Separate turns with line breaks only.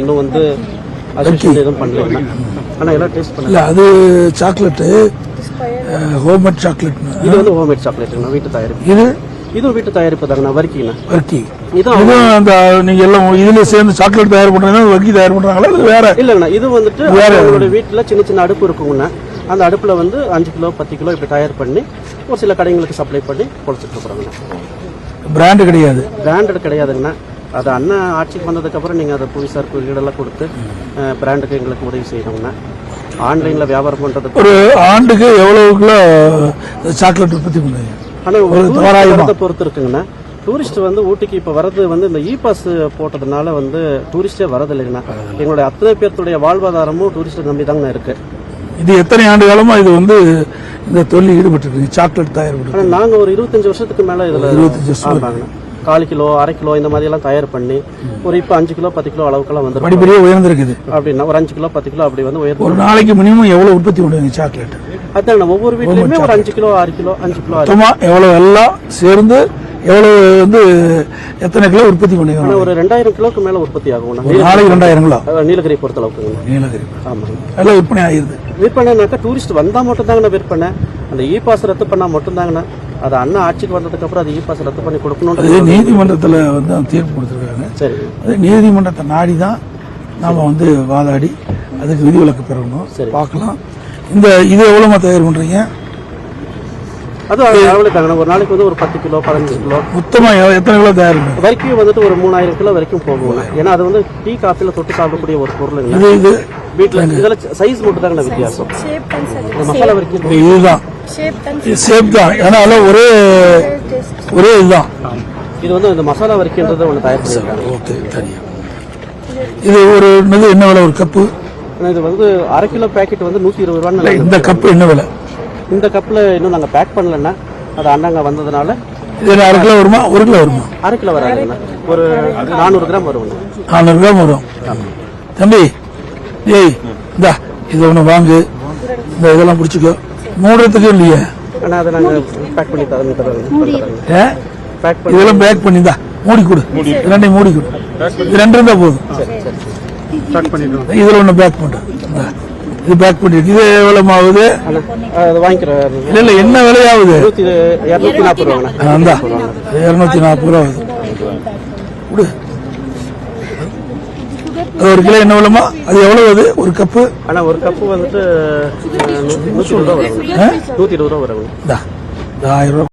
இன்னும் வந்து எதுவும் பண்ணல. ஆனா எல்லாம் டேஸ்ட் பண்ணல.
இல்ல அது சாக்லேட்டு ஹோம்மேட் சாக்லேட்னு
இது வந்து ஹோம்மேட் சாக்லேட்டுங்கண்ணா வீட்டு தயாரிப்பு.
இது?
இதுவும் வீட்டு தயாரிப்பு தாங்கண்ணா வரிக்கிங்கண்ணா
வர்க்கி
இதுவும்
அந்த நீங்க எல்லாம் இதுல சேர்ந்து சாக்லேட் தயார் பண்றீங்கன்னா வர்க்கி தயார் பண்றாங்களா? இது வேற?
இல்லைங்கண்ணா இது வந்துட்டு
வேற.
அவங்களோட வீட்டில் சின்ன சின்ன அடுப்பு இருக்குங்கண்ணா. அந்த அடுப்புல வந்து அஞ்சு கிலோ பத்து கிலோ இப்படி தயார் பண்ணி ஒரு சில கடைங்களுக்கு சப்ளை பண்ணி பொழைச்சிட்டு இருக்கிறாங்கண்ணா.
பிராண்டு கிடையாது.
பிராண்டட் கிடையாதுங்கண்ணா. அது அண்ணன் ஆட்சிக்கு வந்ததுக்கப்புறம் நீங்கள் அதை புவிசார் குறியீடெல்லாம் கொடுத்து பிராண்டுக்கு எங்களுக்கு உதவி செய்யணுங்கண்ணா ஆன்லைனில் வியாபாரம் பண்ணுறதுக்கு
ஒரு ஆண்டுக்கு எவ்வளவு கிலோ சாக்லேட் உற்பத்தி பண்ணுவீங்க?
ஆனால் பொறுத்து இருக்குங்கண்ணா. டூரிஸ்ட் வந்து ஊட்டிக்கு இப்போ வரது வந்து இந்த இ பாஸ் போட்டதுனால வந்து டூரிஸ்டே வரது இல்லைங்கண்ணா எங்களுடைய அத்தனை பேர்த்துடைய வாழ்வாதாரமும் டூரிஸ்ட்டை நம்பி தாங்கண்ணா இருக்கு.
இது எத்தனை ஆண்டு காலமா இது வந்து இந்த தொழில் ஈடுபட்டு சாக்லேட் தயார்
நாங்கள் ஒரு இருபத்தஞ்சு வருஷத்துக்கு மேலே இதில்
25 வருஷம்.
கால் கிலோ அரை கிலோ இந்த மாதிரி எல்லாம் தயார் பண்ணி ஒரு இப்போ அஞ்சு கிலோ பத்து கிலோ அளவுக்குலாம் வந்துடும்
படிப்படியே உயர்ந்திருக்குது.
அப்படின்னா ஒரு அஞ்சு கிலோ பத்து கிலோ அப்படி வந்து உயர்ந்து
ஒரு நாளைக்கு மினிமம் எவ்வளவு உற்பத்தி பண்ணுவீங்க சாக்லேட்
அதான் ஒவ்வொரு வீட்லயுமே ஒரு அஞ்சு கிலோ ஆறு கிலோ அஞ்சு கிலோ ஆறு
மொத்தமா எவ்வளவு எல்லாம் சேர்ந்து எவ்வளவு வந்து எத்தனை கிலோ உற்பத்தி பண்ணுவீங்க.
ஒரு ரெண்டாயிரம் கிலோக்கு மேல உற்பத்தி
ஒரு நாளைக்கு ரெண்டாயிரம் கிலோ
நீலகிரி பொறுத்த அளவுக்குங்கண்ணா
நீலகிரி.
ஆமாங்க
எல்லாம் விற்பனை ஆயிருது.
விற்பனைனாக்கா டூரிஸ்ட் வந்தா மட்டும் தாங்கண்ணா விற்பனை. அந்த இ பாஸ் ரத்து பண்ணா மட்டும் தாங்கண்ணா அது அண்ணா ஆட்சிக்கு வந்ததுக்கு அப்புறம் அது இ பாஸ் ரத்து பண்ணி
அது
கொடுக்கணும்
நீதிமன்றத்துல வந்து தீர்ப்பு கொடுத்துருக்காங்க.
சரி.
அது நீதிமன்றத்தை நாடி தான் நாம வந்து வாதாடி அதுக்கு விதிவிலக்கு பெறணும்.
சரி.
பார்க்கலாம். இந்த இது எவ்வளவுமா தயார் பண்றீங்க?
அது தாங்கண்ணா ஒரு நாளைக்கு வந்து ஒரு பத்து கிலோ பதினஞ்சு கிலோ.
மொத்தமா எவ்- எத்தனை கிலோ தயார்
வரைக்கும் வந்துட்டு ஒரு மூணாயிரம் கிலோ வரைக்கும் போகுங்கண்ணா ஏன்னா அது வந்து டீ காஃபில தொட்டு சாப்பிடக்கூடிய ஒரு பொருளுங்கண்ணா
இது
வீட்டுல இதுல சைஸ் மட்டும் தாங்கண்ணா வித்தியாசம். மசாலா வரைக்கும்
இதுதான். சேப் தான். ஏன்னா ஒரே ஒரே இதுதான்.
இது வந்து இந்த மசாலா வரைக்கும்ன்றது ஒன்று தயார்
ஓகே தனியா. இது ஒரு இது என்ன விலை ஒரு கப்பு
இது வந்து அரை கிலோ பேக்கெட் வந்து நூத்தி இருபது
இல்ல,
ரூபான்னு
இந்த கப்பு என்ன விலை?
இந்த கப்ல இன்னும் நாங்க பேக் பண்ணலன்னா அது அண்ணாங்க வந்ததுனால
இது அரை கிலோ வருமா? ஒரு கிலோ வருமா?
அரை கிலோ வராதுங்கண்ணா ஒரு நானூறு கிராம் வருங்கண்ணா
நானூறு கிராம் வரும். தம்பி ஏய் இந்தா இது ஒன்று வாங்கு. இந்த இதெல்லாம் பிடிச்சிக்கோ. மூடுறதுக்கு இல்லையே.
அதை பேக் பண்ணி தரோம்
இதெல்லாம் பேக் பண்ணி இந்தா மூடி கொடு. ரெண்டையும் மூடி கொடு. இது ரெண்டு இருந்தா போதும். இதுல ஒன்று பேக் பண்ணு இந்தா. இது பேக் பண்ணிட்டு இது எவ்வளவு ஆகுது?
வாங்கிக்கிறேன்
இல்ல இல்ல என்ன விலையாகுது?
நூத்தி இரநூத்தி நாற்பது
அந்த இருநூத்தி நாற்பது ரூபா ஆகுது. அது ஒரு கிலோ என்ன விலைமா அது எவ்வளவு அது? ஒரு கப்பு?
ஆனா ஒரு கப்பு வந்துட்டு நூத்தி இருபது ரூபா
ஆ?
நூத்தி இருபது ரூபா
இந்த ஆயிரம் ரூபா.